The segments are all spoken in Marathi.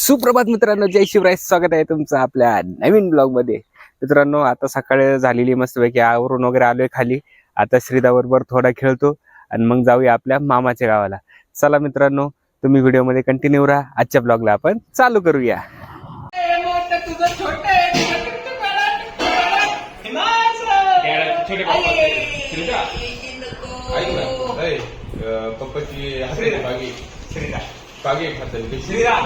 सुप्रभात मित्रांनो जय शिवराय. स्वागत आहे तुमचं आपल्या नवीन ब्लॉगमध्ये. मित्रांनो आता सकाळी झालेली मस्तपैकी आवरून वगैरे आलोय खाली. आता श्रीदाबरोबर थोडा खेळतो आणि मग जाऊया आपल्या मामाच्या गावाला. चला मित्रांनो तुम्ही व्हिडिओमध्ये कंटिन्यू राहा. आजच्या ब्लॉगला आपण चालू करूया. पप्पाची श्रीराम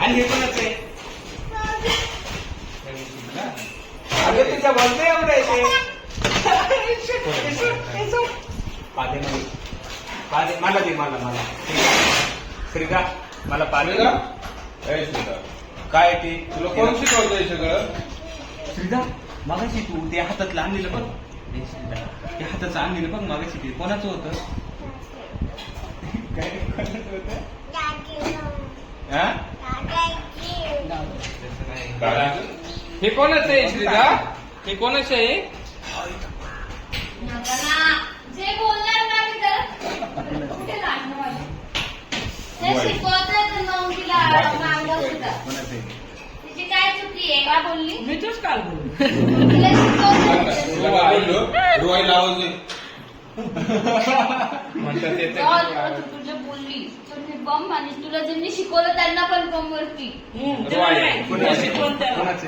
आणि हे कोणाचं आहे. अगं तुझ्या बोलतो एवढं आहे ते. पादे नाही पादे मला दे मला मला. श्रीका मला ऐ श्रीराम काय ते? तुला कोण शिकवतंय सगळं? श्रीदा मागाशी तू ते हातातलं आणलेलं बघ. हे श्रीदा ते हाताचं आणलेलं बघ मागाशी ते. कोणाचं होतं? काय कोणाचं होतं? हा? बाळाचं? हे कोणाचं आहे श्रीदा? हे कोणाचं आहे? जे बोलणार ना मी कुठे मला शिकवतोय तर तिला? तिची काय चुकी आहे? का बोलली? मी तूच काल बोलू तिला शिकवतोय आवाज दे म्हणतात ते तर- जाऊ दे, तू तुझ्या बोलली. तर मी बम आणि तुला ज्यांनी शिकवलं त्यांना पण बम वरती.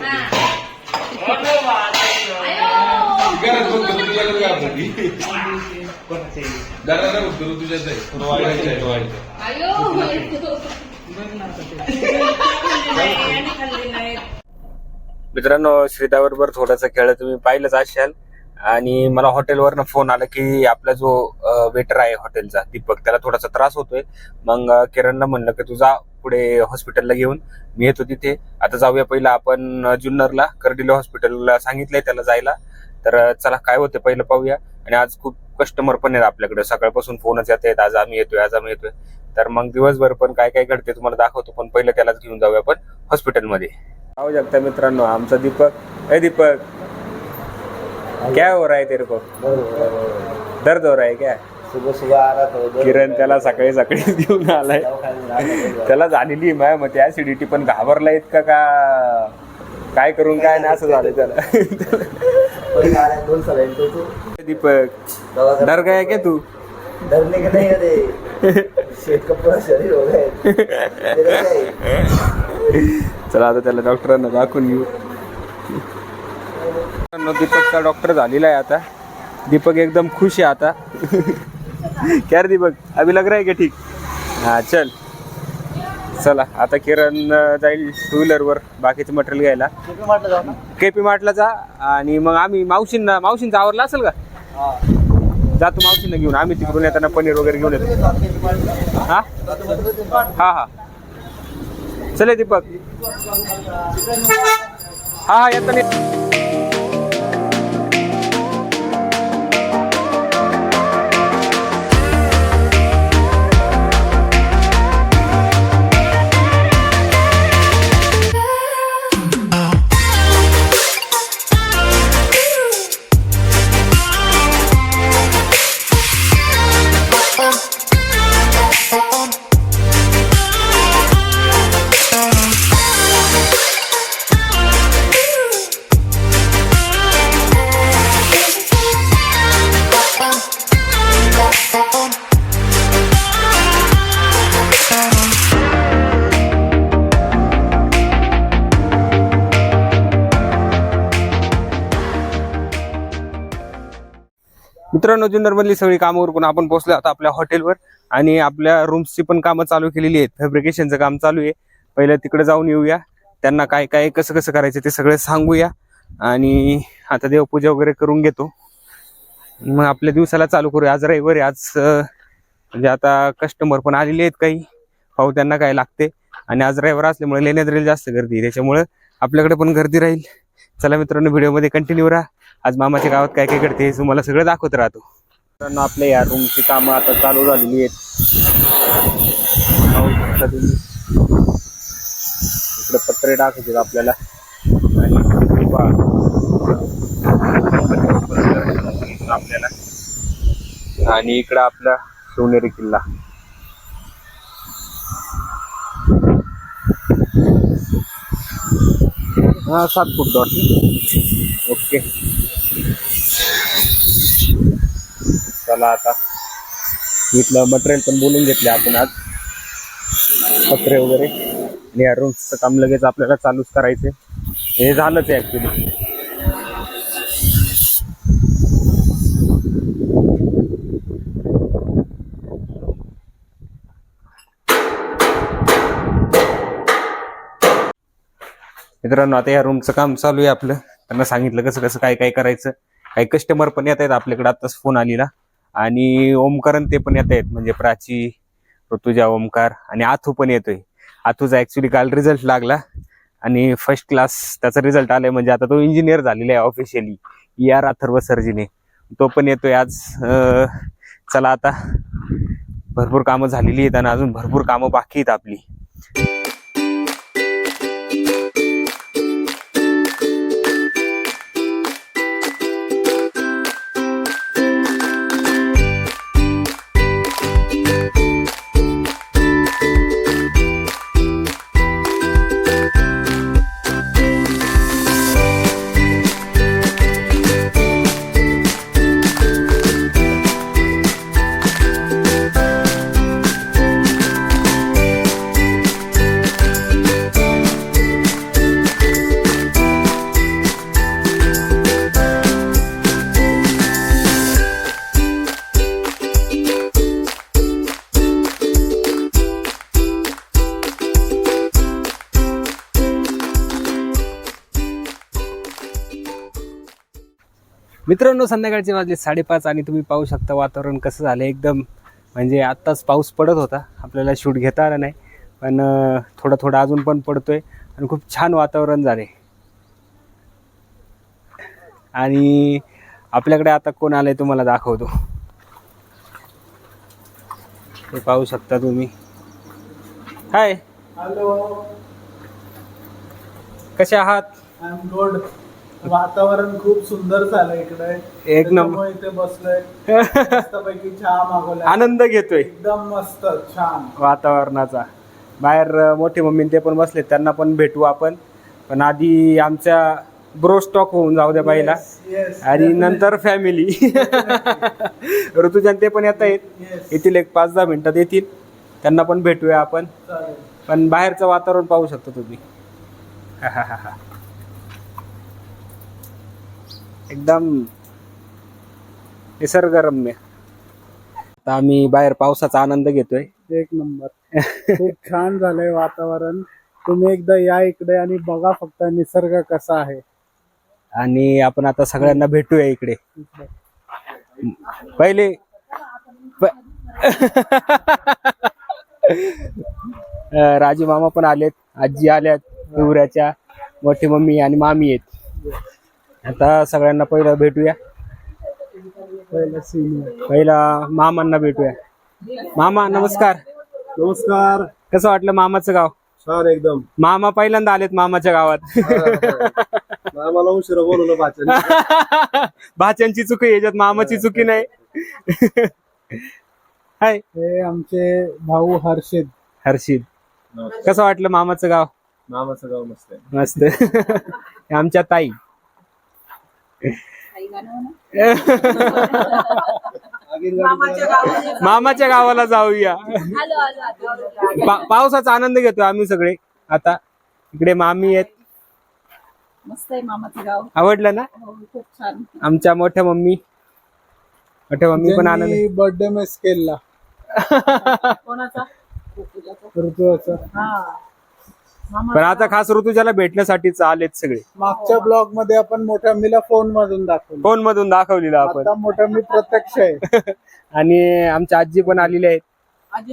हा. गरज बघतो? दादा बघतो तुझ्याच आहे आहे. आयो मित्रांनो श्रीदा बरोबर थोडंसं खेळ तुम्ही पाहिलंच असाल. आणि मला हॉटेलवरनं फोन आला की आपला जो वेटर आहे हॉटेलचा दीपक त्याला थोडासा त्रास होतोय. मग अं, किरणला म्हणलं की तू जा पुढे हॉस्पिटलला घेऊन मी येतो तिथे. आता जाऊया पहिला आपण जुन्नरला कर्डिलो हॉस्पिटलला सांगितलंय त्याला जायला. तर चला काय होते पहिलं पाहूया. आणि आज खूप कस्टमर पण आहेत आपल्याकडे. सकाळपासून फोनच येत आहेत. आज आम्ही येतोय आज आम्ही येतोय. तर मग दिवसभर पण काय काय घडते तुम्हाला दाखवतो. पण पहिलं त्यालाच घेऊन जाऊया आपण हॉस्पिटलमध्ये. पाहू शकता मित्रांनो आमचा दीपक. ए दीपक. क्या हो रहा है तेरे को? दर्द हो रहा है क्या? सुबह सुबह आ रहा था किरण त्याला सकाळी सकाळी घेऊन आलाय. त्याला झालेली माय मग त्या ऍसिडिटी पण घाबरला इतका का? काय करून काय नाही असं झालं त्याला. दीपक डर गया क्या तू? डरने का नहीं अरे शेठ पूरा शरीर हो गए चला आता त्याला डॉक्टरांना दाखवून घेऊ. दीपकचा डॉक्टर झालेला आहे आता. दीपक एकदम खुश आहे आता. क्या रे दीपक? अभी लग रहा है क्या ठीक? हां चल. चला आता किरण जाईल टू व्हीलरवर बाकीचं मटेरियल घ्यायला. के पी मार्टला जा आणि मग आम्ही मावशींना मावशींचा आवरला असेल का? जातो मावशींना घेऊन. आम्ही तिकडून येताना पनीर वगैरे घेऊन येतो. हा? हा हा. चले दीपक. हा हा येताना मित्रांनो जुन्नरमधली सगळी कामं उरकून आपण पोहोचलो आता आपल्या हॉटेलवर आणि आपल्या रूम्सची पण कामं चालू केलेली आहेत. फॅब्रिकेशनचं काम चालू आहे. पहिलं तिकडे जाऊन येऊया. त्यांना काय काय कसं कसं करायचं ते सगळं सांगूया. आणि आता देवपूजा वगैरे करून घेतो. मग आपल्या दिवसाला चालू करूया. आज रविवार आज म्हणजे आता कस्टमर पण आलेले आहेत काही. पाहू त्यांना काय लागते. आणि आज रविवार असल्यामुळे लेण्यात राहील जास्त गर्दी आहे. आपल्याकडे पण गर्दी राहील. चला मित्रांनो व्हिडिओमध्ये कंटिन्यू राहा. आज मामाच्या गावात काय काय करते हे तुम्हाला सगळं दाखवत राहतो. मित्रांनो आपल्या या रूमची कामं आता चालू झालेली आहेत. तुम्ही. इकडे पत्रे टाकायचे आपल्याला. आणि आपल्याला. आणि इकडं आपला शिवनेरी किल्ला. हा सात फूट डॉट ओके. चला आता. इथलं मटेरियल पण बोलून घेतले आपण आज. पत्रे वगैरे. आणि या रूम्सचं काम लगेच आपल्याला चालूच करायचे हे झालंच आहे ऍक्च्युली मित्रांनो आता या रूमचं काम चालू आहे आपलं. त्यांना सांगितलं कसं कसं काय काय करायचं. काही कस्टमर पण येत आहेत आपल्याकडे. आताच फोन आलेला. आणि ओमकरण ते पण येत आहेत म्हणजे प्राची ऋतुजा ओमकार आणि आथू पण येतोय. आथूचा ऍक्च्युली काल रिझल्ट लागला आणि फर्स्ट क्लास त्याचा रिझल्ट आलाय म्हणजे आता तो इंजिनियर झालेला आहे ऑफिशियली ई आर अथर्व सरजीने तो पण येतोय आज चला आता भरपूर कामं झालेली आहेत आणि अजून भरपूर कामं बाकी आहेत आपली. मित्रांनो संध्याकाळचे वाजले साडेपाच आणि तुम्ही पाहू शकता वातावरण कसं झालं एकदम म्हणजे आत्ताच पाऊस पडत होता. आपल्याला शूट घेता आला नाही. पण थोडा थोडा अजून पण पडतोय आणि खूप छान वातावरण झाले आणि आपल्याकडे आता कोण आलंय तुम्हाला दाखवतो. हे पाहू शकता तुम्ही. हाय हॅलो कसे आहात? वातावरण खूप सुंदर झालं इकडे. एक नंबर. इथे बसलोय. मस्तपैकी चहा मागवलाय. आनंद घेतोय. एकदम मस्त छान. वातावरणाचा. बाहेर मोठे मम्मी ते पण बसले त्यांना पण भेटू आपण. पण आधी आमच्या ब्रो स्टॉक होऊन जाऊ द्या yes, आणि. नंतर फॅमिली ऋतुजान ते पण येत आहेत Yes. येतील एक पाच दहा मिनिटात येतील. त्यांना पण भेटूया आपण. पण बाहेरचं वातावरण पाहू शकता तुम्ही. एकदम निसर्गरम्य. आता आम्ही बाहेर पावसाचा आनंद घेतोय. एक नंबर. खूप छान झालंय वातावरण. तुम्ही एकदा या इकडे आणि बघा फक्त निसर्ग कसा आहे. आणि आपण आता सगळ्यांना भेटूया इकडे. पहिले प- अं, राजू मामा पण आलेत. आजी आल्यात पिवऱ्याच्या मोठी मम्मी आणि मामी आहेत. आता सगळ्यांना पहिलं भेटूया. पहिलं मामांना भेटूया. मामा नमस्कार. नमस्कार. कसं वाटलं मामाचं गाव? छान एकदम. मामा पहिल्यांदा आलेत मामाच्या गावात. मला उशिरा बोलवलं भाच्यांची चुकी याच्यात मामाची चुकी नाही. हाय. हे आमचे भाऊ हर्षित. हर्षित. कसं वाटलं मामाचं गाव? मामाचं गाव मस्त आहे. मस्त. आमच्या ताई. मामाच्या गावाला जाऊया. पा- पावसाचा आनंद घेतो आम्ही सगळे. आता इकडे मामी आहेत. मस्त आहे मामाचं गाव. आवडलं ना? हो खूप छान. आमच्या मोठ्या मम्मी. मोठ्या मम्मी पण आनंद बर्थडे मिस केला. कोणाचा? ऋतूचा हा. पण आता खास ऋतुजाला भेटण्यासाठीच आलेत सगळे. मागच्या ब्लॉगमध्ये आपण मोठ्या मीला फोन मधून दाखवलं. फोन मधून दाखवलेलं आपण. आता मोठ्या मी प्रत्यक्ष आहे. आणि आमच्या आजी पण आलेल्या आहेत.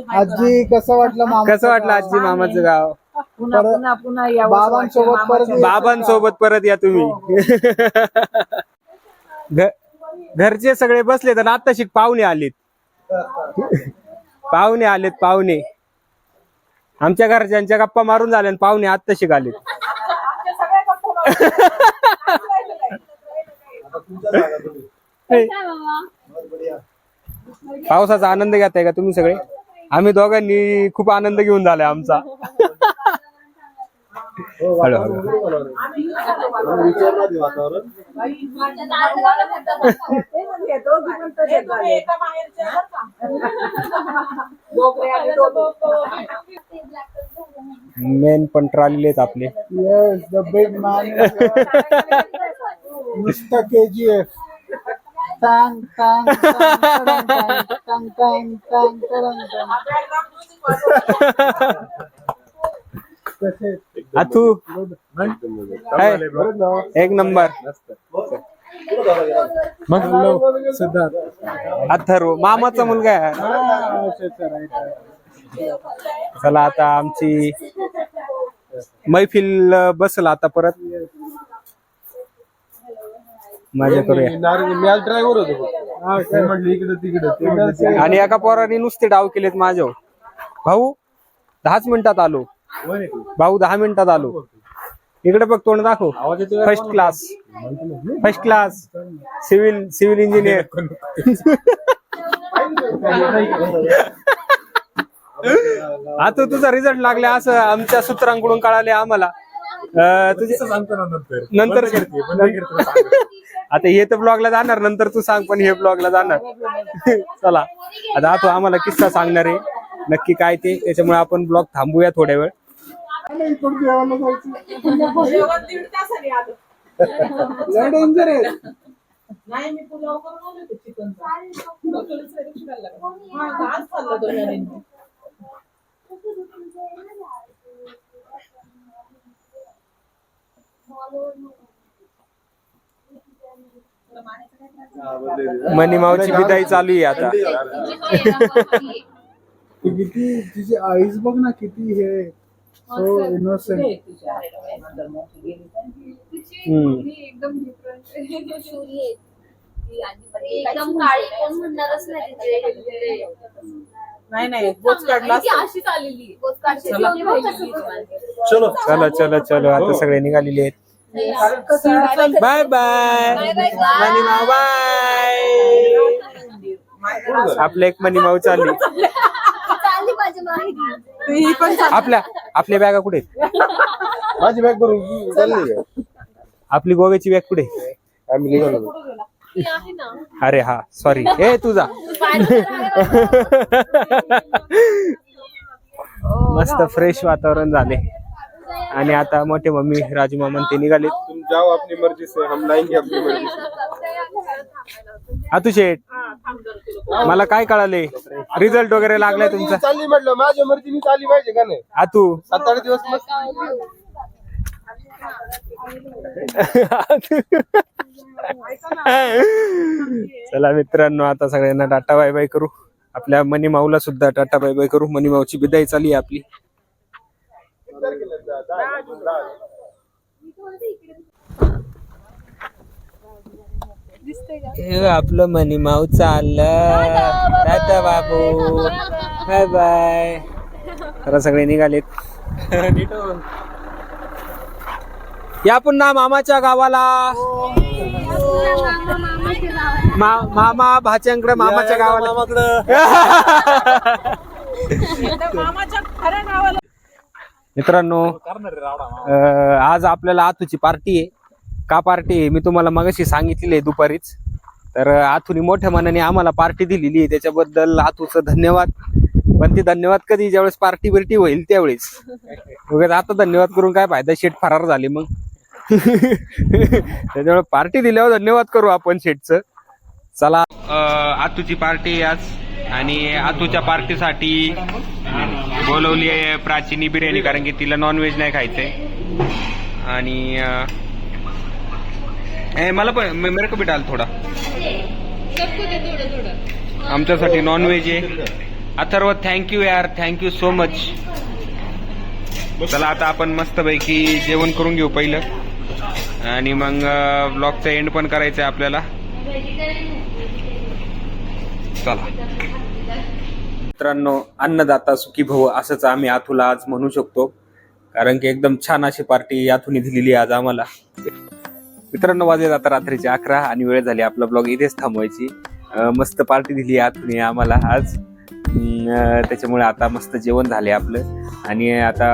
आजी कसं वाटलं मामा कसं वाटलं आजी मामाचं गाव? पुन्हा परत पुन्हा पुन्हा यावं बाबांसोबत परत मामाच्या- बाबांसोबत परत या तुम्ही. घ- घरचे सगळे बसले तर आता शिक पाहुणे आलेत. पाहुणे आलेत पाहुणे. आमच्या घरच्यांच्या गप्पा मारून झाल्या पाहुणे आत्ता शिक आलेत आमच्या सगळ्या गप्पा मारून. कसा आहे मामा पावसाचा आनंद घेताय का तुम्ही सगळे? आम्ही दोघांनी खूप आनंद घेऊन झालाय आमचा हळूहळू हे दोघी पण तसेच झाले. बोकरे आणि दोघं. मेन पण ट्रालेले आहेत आपले. Yes the big man mister K G F टांग टांग टांग टांग टांग टांग कसे अथू. एक नंबर. मग सिद्धार्थ. अथर्व मामाचा मुलगा आहे. चला आता आमची मैफिल बसल आता परत. मजा करूया. ड्रायव्हर होतो. इकडे तिकडे. आणि एका पोराने नुसते डाव केलेत माझ्यावर. भाऊ दहाच मिनिटात आलो. भाऊ दहा मिनिटात आलो. इकडे बघ तोंड दाखव. First class first class civil civil engineer आता तुझा रिझल्ट लागला असं आमच्या सूत्रांकडून कळाले आम्हाला. तुझे नंतर. आता हे तर ब्लॉगला जाणार नंतर तू सांग पण हे ब्लॉगला जाणार. चला. आता तू आम्हाला किस्सा सांगणार. आहे नक्की काय ते त्याच्यामुळे आपण ब्लॉग थांबूया थोड्या वेळ. इकडून जेवायला जायचं. जेवण दीड तासाने आलं. लय डेंजर आहे. नाही मी पुलाव करून आले होते चिकनचा हा आज खाल्लं तो नरेंद्र मनीमावची विदाई चालू आहे आता. ती किती तिची आईज बघ ना किती हे. सो इनोसेंट हम्म. एकदम काळी कोण म्हणणारच नाही. नाही नाही बोच काढला ती अशीच आलेली बोच काढची ठेवली बघ कसं पण. चलो चलो. चलो आता सगळे निघालेले आहेत. Bye bye. मनीमाव बाय आपलं एक मनीमाव चालली ही पण आपल्या आपल्या बॅगा कुठे आहेत? माझी बॅग करून चालली आपली गोव्याची बॅग कुठे आहे? आम्ही निघालो. अरे हा सॉरी ए तुझा मस्त फ्रेश वातावरण झाले आणि आता मोठे मम्मी राजू मामा ते निघाले. तुम जाओ अपनी मर्जी से हम लाएंगे अपनी मर्जी से. आतू शेठ मला काय कळाले? रिझल्ट वगैरे लागलाय तुमचा. चालली म्हटलं माझ्या मर्जीने चालली पाहिजे का नाही? आतू सात आठ दिवस चला मित्रांनो आता सगळ्यांना टाटा बाय बाय करू. आपल्या मनी माऊला सुद्धा टाटा बाय बाय करू. मनी माऊची विदाई चालली आहे आपली. हे आपलं मनी माऊ चाललं टाटा बाबू. Bye bye. खरं सगळे निघालेत. या पुन्हा मामाच्या गावाला. मा- मामा भाच्यांकडे मामाच्या गावाला. मामाच्या खऱ्या नावाला मित्रांनो अं, आज आपल्याला आतूची पार्टी आहे. का पार्टी आहे? मी तुम्हाला मगाशी सांगितलेली आहे दुपारीच. तर आतूनी मोठ्या मनाने आम्हाला पार्टी दिलेली आहे. त्याच्याबद्दल आतूचं धन्यवाद. पण ती धन्यवाद कधी ज्यावेळेस पार्टी बिर्टी होईल त्यावेळेस. उगाच आता धन्यवाद करून काय फायदा? शेट फरार झाले मग. त्याच्यामुळे पार्टी दिल्यावर धन्यवाद करू आपण शेटचं चला. आतूची पार्टी आज. आणि आतूच्या पार्टीसाठी बोलवली आहे प्राचीनी बिर्याणी कारण की तिला नॉनव्हेज नाही खायचंय आणि मला पण मेरक मेरे को डाल थोडा. आमच्यासाठी नॉनव्हेज आहे. अथर्व थँक्यू यार थँक्यू सो मच चला आता आपण मस्तपैकी जेवण करून घेऊ पहिलं. आणि मग ब्लॉगचा एंड पण करायचं आहे आपल्याला. चला. मित्रांनो अन्नदाता सुखी भव असंच आम्ही आथूला आज म्हणू शकतो. कारण की एकदम छान अशी पार्टी याथून दिलेली आज आम्हाला. मित्रांनो वाजले आता रात्रीचे अकरा आणि वेळ झाली आपला ब्लॉग इथेच थांबवायची. मस्त पार्टी दिली आतून आम्हाला आज. त्याच्यामुळे आता मस्त जेवण झाले आपलं. आणि आता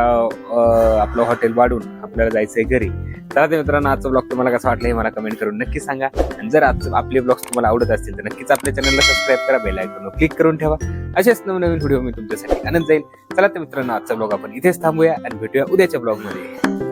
आपलं हॉटेल वाढून आपल्याला जायचंय घरी. चला ते मित्रांनो आजचा ब्लॉग तुम्हाला कसं वाटलं हे मला कमेंट करून नक्की सांगा. आणि जर आज आपले ब्लॉग्स तुम्हाला आवडत असतील तर नक्कीच आपल्या चॅनलला सबस्क्राईब करा बेल आयकॉनवर क्लिक करून ठेवा. असेच नवनवीन व्हिडिओ मी तुमच्यासाठी आणत जाईल चला तर मित्रांनो आजचा ब्लॉग आपण इथेच थांबूया आणि भेटूया उद्याच्या ब्लॉगमध्ये